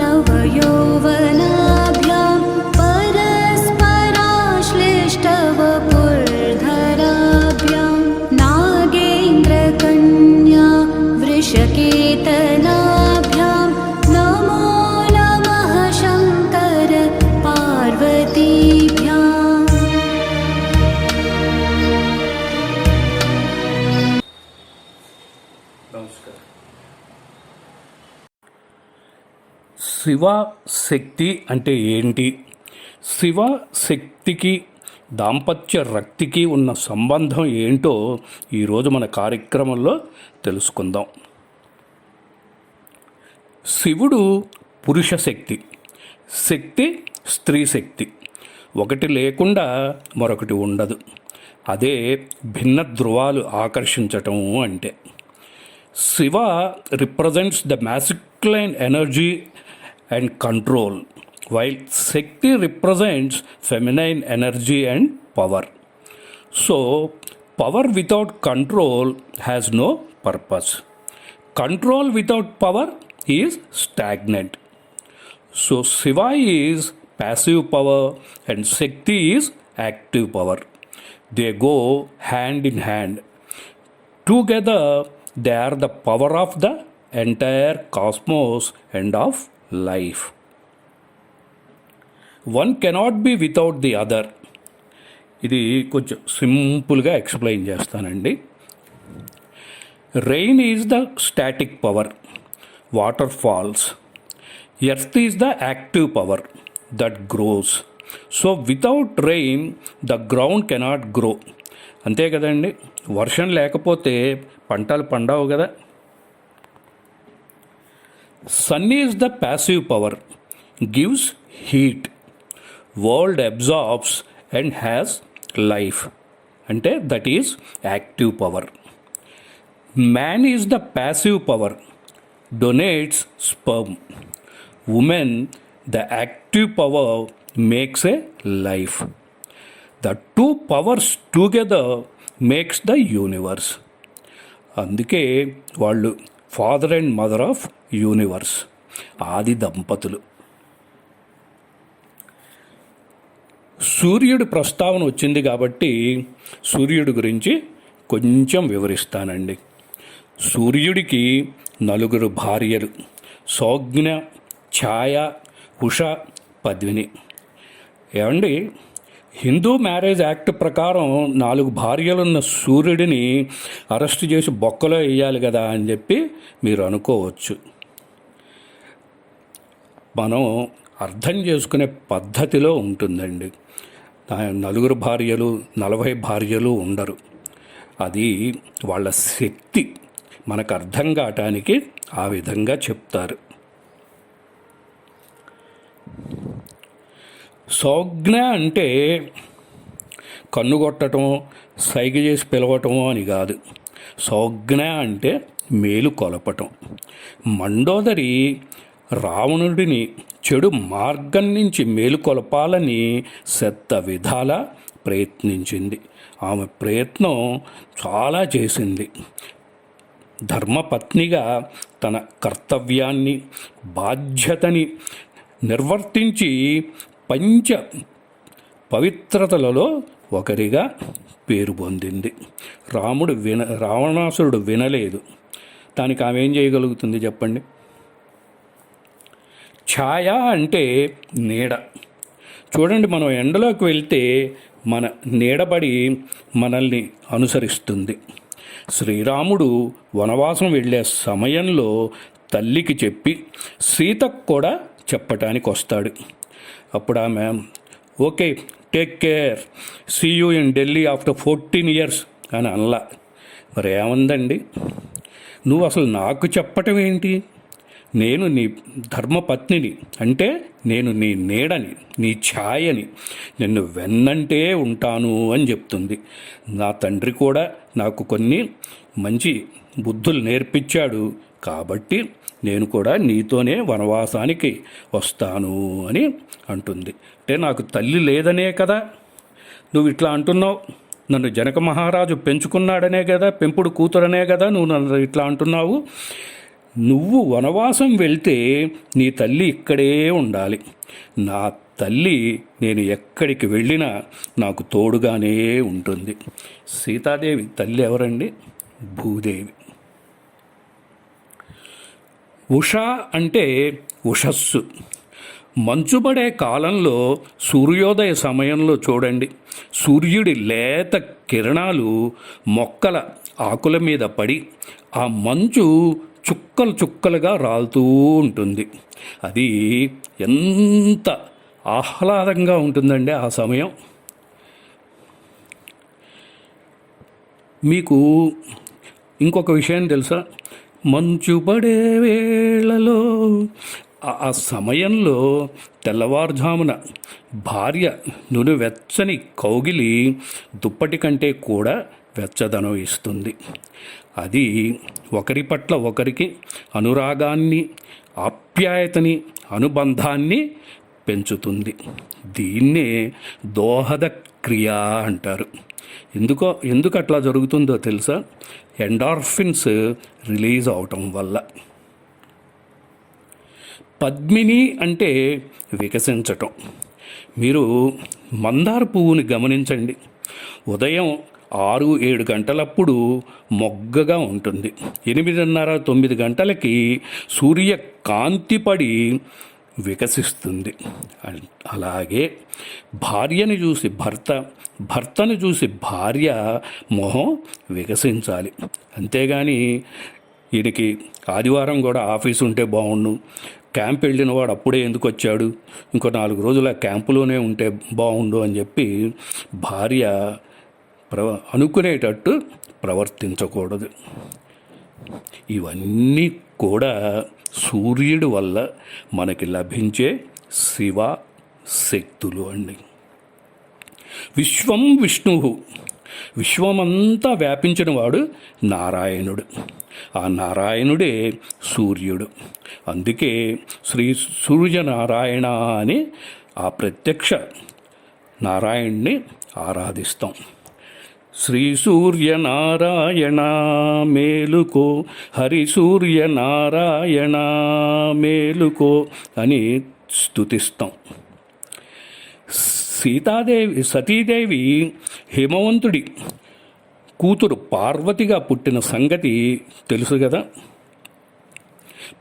नवयौवनाभ्यां परस्पराश्लिष्टवपुर्धराभ्यां नागेन्द्रकन्या वृषकेतनाभ्यां नमो శివ శక్తి అంటే ఏంటి? శివ శక్తికి దాంపత్య రక్తికి ఉన్న సంబంధం ఏంటో ఈరోజు మన కార్యక్రమంలో తెలుసుకుందాం. శివుడు పురుష శక్తి శక్తి స్త్రీ శక్తి. ఒకటి లేకుండా మరొకటి ఉండదు. అదే భిన్న ధృవాలు ఆకర్షించటం అంటే. Shiva represents the masculine energy and control, while Shakti represents feminine energy and power. So, power without control has no purpose. Control without power is stagnant. So, Shiva is passive power and Shakti is active power. They go hand in hand. Together, they are the power of the entire cosmos and of life. One cannot be without the other. ఇది కొంచెం సింపుల్గా explain చేస్తానండి. Rain is the static power water falls earth is the active power that grows so without rain the ground cannot grow అంతే కదండి. వర్షం లేకపోతే పంటలు పండవు కదా. Sun is the passive power gives heat world absorbs and has life అంటే that is active power man is the passive power donates sperm women the active power makes a life the two powers together makes the universe అందుకే వాళ్ళు father and mother of universe. ఆది దంపతులు. సూర్యుడి ప్రస్తావన వచ్చింది కాబట్టి సూర్యుడి గురించి కొంచెం వివరిస్తానండి. సూర్యుడికి నలుగురు భార్యలు. సౌజ్ఞ ఛాయ ఉష పద్మిని. ఏమండి? హిందూ మ్యారేజ్ యాక్ట్ ప్రకారం నాలుగు భార్యలున్న సూర్యుడిని అరెస్ట్ చేసి బొక్కలో వేయాలి కదా అని చెప్పి మీరు అనుకోవచ్చు. మనం అర్థం చేసుకునే పద్ధతిలో ఉంటుందండి. నలుగురు భార్యలు నలభై భార్యలు ఉండరు. అది వాళ్ళ శక్తి. మనకు అర్థం కావటానికి ఆ విధంగా చెప్తారు. సౌజ్ఞ అంటే కన్నుగొట్టడం సైగ చేసి పిలవటం అని కాదు. సౌజ్ఞ అంటే మేలు కొలపటం. మండోదరి రావణుడిని చెడు మార్గం నుంచి మేలుకొలపాలని శ్రద్ధ శత విధాల ప్రయత్నించింది. ఆమె ప్రయత్నం చాలా చేసింది. ధర్మపత్నిగా తన కర్తవ్యాన్ని బాధ్యతని నిర్వర్తించి పంచ పవిత్రతలలో ఒకరిగా పేరు పొందింది. రాముడు విన రావణాసురుడు వినలేదు. దానికి ఆమె ఏం చేయగలుగుతుంది చెప్పండి? ఛాయ అంటే నీడ. చూడండి మనం ఎండలోకి వెళ్తే మన నీడబడి మనల్ని అనుసరిస్తుంది. శ్రీరాముడు వనవాసం వెళ్ళే సమయంలో తల్లికి చెప్పి సీతకు కూడా చెప్పటానికి వస్తాడు. అప్పుడు ఆమె okay take care. See you in Delhi after fourteen years. అని అనలా. మరి ఏముందండి? నువ్వు అసలు నాకు చెప్పటం ఏంటి? నేను నీ ధర్మపత్నిని అంటే నేను నీ నీడని నీ ఛాయని నిన్ను వెన్నంటే ఉంటాను అని చెప్తుంది. నా తండ్రి కూడా నాకు కొన్ని మంచి బుద్ధులు నేర్పించాడు కాబట్టి నేను కూడా నీతోనే వనవాసానికి వస్తాను అని అంటుంది. అంటే నాకు తల్లి లేదనే కదా నువ్వు ఇట్లా అంటున్నావు. నన్ను జనక మహారాజు పెంచుకున్నాడనే కదా పెంపుడు కూతురనే కదా నువ్వు నన్ను ఇట్లా అంటున్నావు. నువ్వు వనవాసం వెళ్తే నీ తల్లి ఇక్కడే ఉండాలి. నా తల్లి నేను ఎక్కడికి వెళ్ళినా నాకు తోడుగానే ఉంటుంది. సీతాదేవి తల్లి ఎవరండి? భూదేవి. ఉష అంటే ఉషస్సు. మంచుపడే కాలంలో సూర్యోదయ సమయంలో చూడండి. సూర్యుడి లేత కిరణాలు మొక్కల ఆకుల మీద పడి ఆ మంచు చుక్కలు చుక్కలుగా రాలుతూ ఉంటుంది. అది ఎంత ఆహ్లాదంగా ఉంటుందండి ఆ సమయం. మీకు ఇంకొక విషయం తెలుసా? మంచు పడే వేళలో ఆ- ఆ సమయంలో తెల్లవారుజామున భార్య నును వెచ్చని కౌగిలి దుప్పటి కంటే కూడా వెచ్చదనం ఇస్తుంది. అది ఒకరి పట్ల ఒకరికి అనురాగాన్ని ఆప్యాయతని అనుబంధాన్ని పెంచుతుంది. దీన్నే దోహద క్రియ అంటారు. ఎందుకో ఎందుకు అట్లా జరుగుతుందో తెలుసా? ఎండార్ఫిన్స్ రిలీజ్ అవటం వల్ల. పద్మిని అంటే వికసించటం. మీరు మందార పువ్వుని గమనించండి. ఉదయం ఆరు ఏడు గంటలప్పుడు మొగ్గగా ఉంటుంది. ఎనిమిదిన్నర తొమ్మిది గంటలకి సూర్య కాంతి పడి వికసిస్తుంది. అలాగే భార్యని చూసి భర్త భర్తను చూసి భార్య మొహం వికసించాలి. అంతేగాని ఈయనకి ఆదివారం కూడా ఆఫీస్ ఉంటే బాగుండు క్యాంప్ వెళ్ళిన వాడు అప్పుడే ఎందుకు వచ్చాడు? ఇంకో నాలుగు రోజుల క్యాంపులోనే ఉంటే బాగుండు అని చెప్పి భార్య ప్రవ అనుకునేటట్టు ప్రవర్తించకూడదు. ఇవన్నీ కూడా సూర్యుడి వల్ల మనకి లభించే శివ శక్తులు అండి. విశ్వం విష్ణువు. విశ్వమంతా వ్యాపించినవాడు నారాయణుడు. ఆ నారాయణుడే సూర్యుడు. అందుకే శ్రీ సూర్యనారాయణ అని ఆ ప్రత్యక్ష నారాయణ్ణి ఆరాధిస్తాం. శ్రీ సూర్యనారాయణ మేలుకో హరి సూర్యనారాయణ మేలుకో అని స్తుతిస్తాం. సీతాదేవి సతీదేవి హిమవంతుడి కూతురు పార్వతిగా పుట్టిన సంగతి తెలుసు కదా?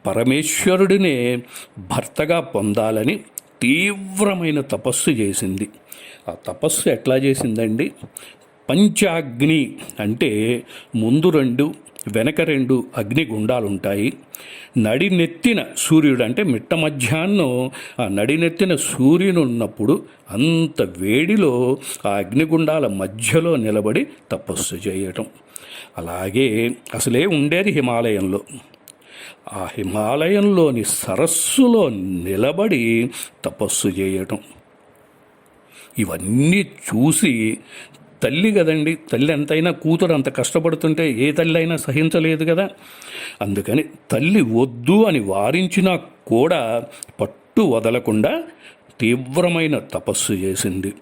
పరమేశ్వరుడినే భర్తగా పొందాలని తీవ్రమైన తపస్సు చేసింది. ఆ తపస్సు ఎట్లా చేసిందండి? పంచాగ్ని అంటే ముందు రెండు వెనక రెండు అగ్నిగుండాలుంటాయి నడినెత్తిన సూర్యుడు అంటే మిట్ట మధ్యాహ్నం ఆ నడినెత్తిన సూర్యుని ఉన్నప్పుడు అంత వేడిలో ఆ అగ్నిగుండాల మధ్యలో నిలబడి తపస్సు చేయటం. అలాగే అసలే ఉండేది హిమాలయంలో. ఆ హిమాలయంలోని సరస్సులో నిలబడి తపస్సు చేయటం. ఇవన్నీ చూసి తల్లి కదండి తల్లి ఎంతైనా కూతురు అంత కష్టపడుతుంటే ఏ తల్లి అయినా సహించలేదు కదా. అందుకని తల్లి వద్దు అని వారించినా కూడా పట్టు వదలకుండా తీవ్రమైన తపస్సు చేసింది.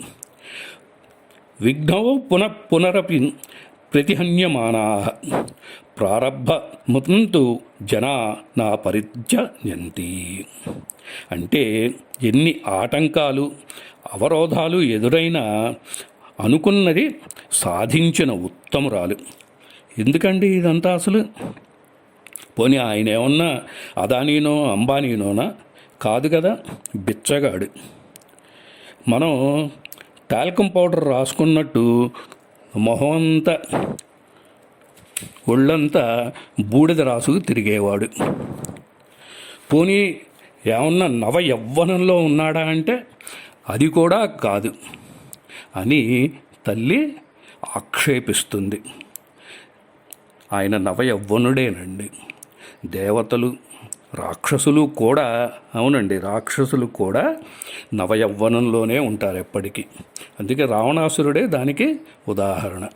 విఘ్నౌ పునః పునరపి ప్రతిహన్యమానా. ప్రారంభ ముతంతు జనా నా పరిత్యంతి అంటే ఎన్ని ఆటంకాలు అవరోధాలు ఎదురైనా అనుకున్నది సాధించిన ఉత్తమురాలు. ఎందుకండి ఇదంతా అసలు? పోనీ ఆయన ఏమన్నా అదానీనో అంబానీనోనా? కాదు కదా బిచ్చగాడు. మనం టాల్కమ్ పౌడర్ రాసుకున్నట్టు మొహం అంతా ఒళ్ళంతా బూడిద రాసుకు తిరిగేవాడు. పోనీ ఏమన్నా నవ యవ్వనంలో ఉన్నాడా అంటే అది కూడా కాదు. అని తల్లి ఆక్షేపిస్తుంది. ఆయన నవయవ్వనుడేనండి. దేవతలు రాక్షసులు కూడా అవునండి రాక్షసులు కూడా నవయవ్వనంలోనే ఉంటారు ఎప్పటికీ. అందుకే రావణాసురుడే దానికి ఉదాహరణ.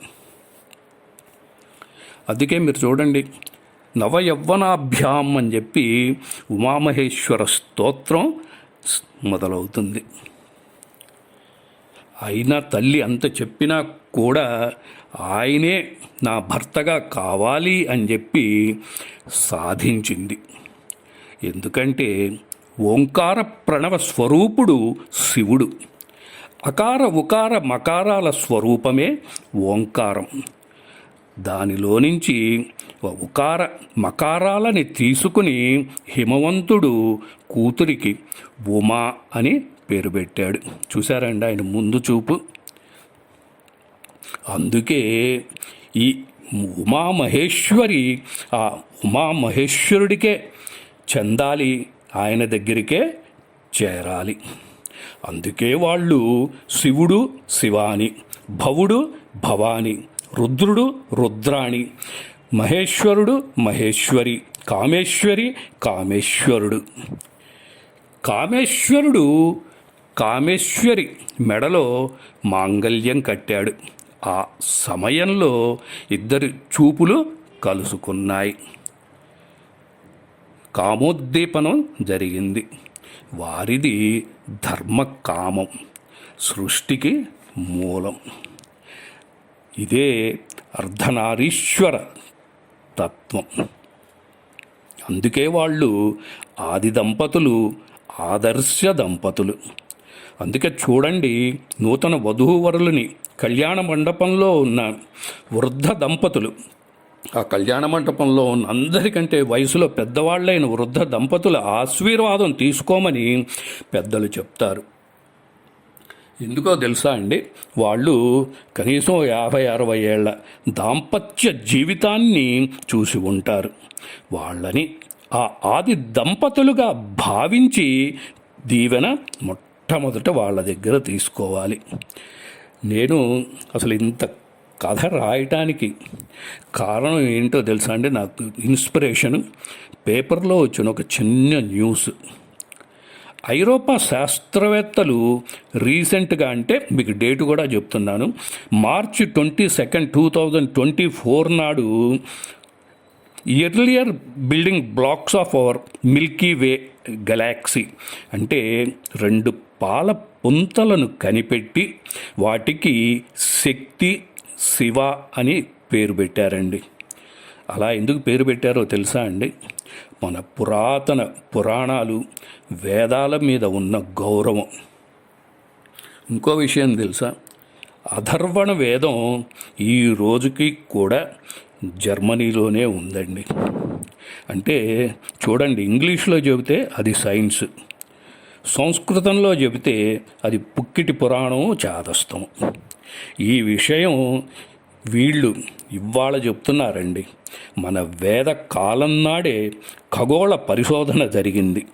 అందుకే మీరు చూడండి నవయవ్వనాభ్యాం అని చెప్పి ఉమామహేశ్వర స్తోత్రం మొదలవుతుంది. అయినా తల్లి అంత చెప్పినా కూడా ఆయనే నా భర్తగా కావాలి అని చెప్పి సాధించింది. ఎందుకంటే ఓంకార ప్రణవ స్వరూపుడు శివుడు. అకార ఉకార మకారాల స్వరూపమే ఓంకారం. దానిలో నుంచి ఉకార మకారాలని తీసుకుని హిమవంతుడు కూతురికి ఉమా అని పేరు పెట్టాడు. చూశారండి ఆయన ముందు చూపు? అందుకే ఈ ఉమామహేశ్వరి ఆ ఉమామహేశ్వరుడికే చెందాలి ఆయన దగ్గరికే చేరాలి. అందుకే వాళ్ళు శివుడు శివాని భవుడు భవాని రుద్రుడు రుద్రాణి మహేశ్వరుడు మహేశ్వరి కామేశ్వరి కామేశ్వరుడు. కామేశ్వరుడు కామేశ్వరి మెడలో మాంగల్యం కట్టాడు. ఆ సమయంలో ఇద్దరి చూపులు కలుసుకున్నాయి. కామోద్దీపనం జరిగింది. వారిది ధర్మకామం సృష్టికి మూలం. ఇదే అర్ధనారీశ్వర తత్వం. అందుకే వాళ్ళు ఆది దంపతులు ఆదర్శ దంపతులు. అందుకే చూడండి నూతన వధూవరులని కళ్యాణ మండపంలో ఉన్న వృద్ధ దంపతులు. ఆ కళ్యాణ మండపంలో ఉన్న అందరికంటే వయసులో పెద్దవాళ్ళైన వృద్ధ దంపతుల ఆశీర్వాదం తీసుకోమని పెద్దలు చెప్తారు. ఎందుకో తెలుసా అండి? వాళ్ళు కనీసం యాభై అరవై ఏళ్ళ దాంపత్య జీవితాన్ని చూసి ఉంటారు. వాళ్ళని ఆ ఆది దంపతులుగా భావించి దీవెన మొట్టమొదట వాళ్ళ దగ్గర తీసుకోవాలి. నేను అసలు ఇంత కథ రాయటానికి కారణం ఏంటో తెలుసా అండి నాకు ఇన్స్పిరేషన్ పేపర్లో వచ్చిన ఒక చిన్న న్యూస్. ఐరోపా శాస్త్రవేత్తలు రీసెంట్గా అంటే మీకు డేట్ కూడా చెప్తున్నాను. March twenty second two thousand twenty four నాడు earlier building blocks of our milky way galaxy అంటే రెండు పాల పుంతలను కనిపెట్టి వాటికి శక్తి శివ అని పేరు పెట్టారండి. అలా ఎందుకు పేరు పెట్టారో తెలుసా అండి? మన పురాతన పురాణాలు వేదాల మీద ఉన్న గౌరవం. ఇంకో విషయం తెలుసా? అధర్వణ వేదం ఈ రోజుకి కూడా జర్మనీలోనే ఉందండి. అంటే చూడండి ఇంగ్లీష్లో చెబితే అది సైన్స్. సంస్కృతంలో చెబితే అది పుక్కిటి పురాణం చాదస్తం. ఈ విషయం వీళ్ళు ఇవాళ చెప్తున్నారండి. మన వేద కాలం నాడే ఖగోళ పరిశోధన జరిగింది.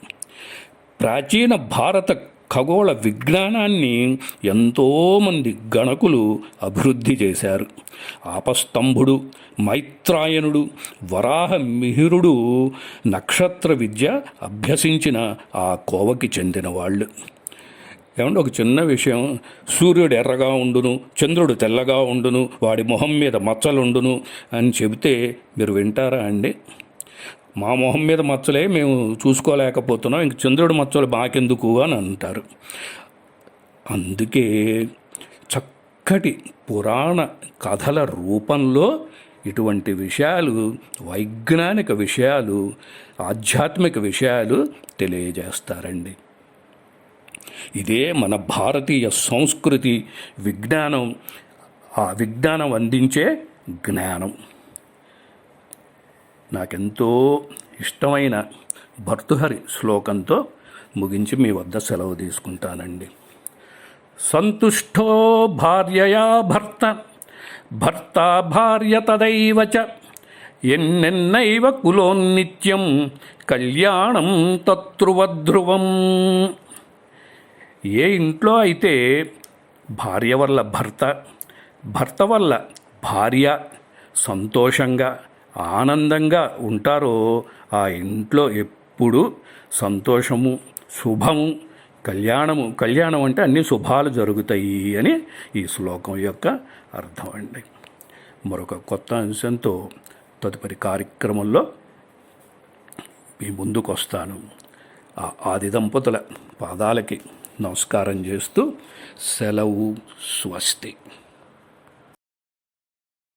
ప్రాచీన భారత ఖగోళ విజ్ఞానాన్ని ఎంతోమంది గణకులు అభివృద్ధి చేశారు. ఆపస్తంభుడు మైత్రాయనుడు వరాహ మిహిరుడు నక్షత్ర విద్య అభ్యసించిన ఆ కోవకి చెందిన వాళ్ళు ఏమంటే ఒక చిన్న విషయం. సూర్యుడు ఎర్రగా ఉండును చంద్రుడు తెల్లగా ఉండును వాడి మొహం మీద మచ్చలుండును అని చెబితే మీరు వింటారా అండి? మా మొహం మీద మచ్చలే మేము చూసుకోలేకపోతున్నాం ఇంక చంద్రుడి మచ్చలు బాకెందుకు అని అంటారు. అందుకే చక్కటి పురాణ కథల రూపంలో ఇటువంటి విషయాలు వైజ్ఞానిక విషయాలు ఆధ్యాత్మిక విషయాలు తెలియజేస్తారండి. ఇదే మన భారతీయ సంస్కృతి విజ్ఞానం ఆ విజ్ఞానం అందించే జ్ఞానం. నాకెంతో ఇష్టమైన భర్తుహరి శ్లోకంతో ముగించి మీ వద్ద సెలవు తీసుకుంటానండి. సంతుష్టో భార్యయా భర్త భర్త భార్య తదైవ చ ఎన్నెన్నైవ కులోన్నిత్యం కళ్యాణం తత్రువధ్రువం. ఏ ఇంట్లో అయితే భార్య వల్ల భర్త భర్త వల్ల భార్య సంతోషంగా ఆనందంగా ఉంటారో ఆ ఇంట్లో ఎప్పుడు సంతోషము శుభము కళ్యాణము కళ్యాణం అంటే అన్ని శుభాలు జరుగుతాయి అని ఈ శ్లోకం యొక్క అర్థం అండి. మరొక కొత్త అంశంతో తదుపరి కార్యక్రమంలో మీ ముందుకు వస్తాను ఆ ఆది దంపతుల పాదాలకి నమస్కారం చేస్తూ సెలవు స్వస్తి.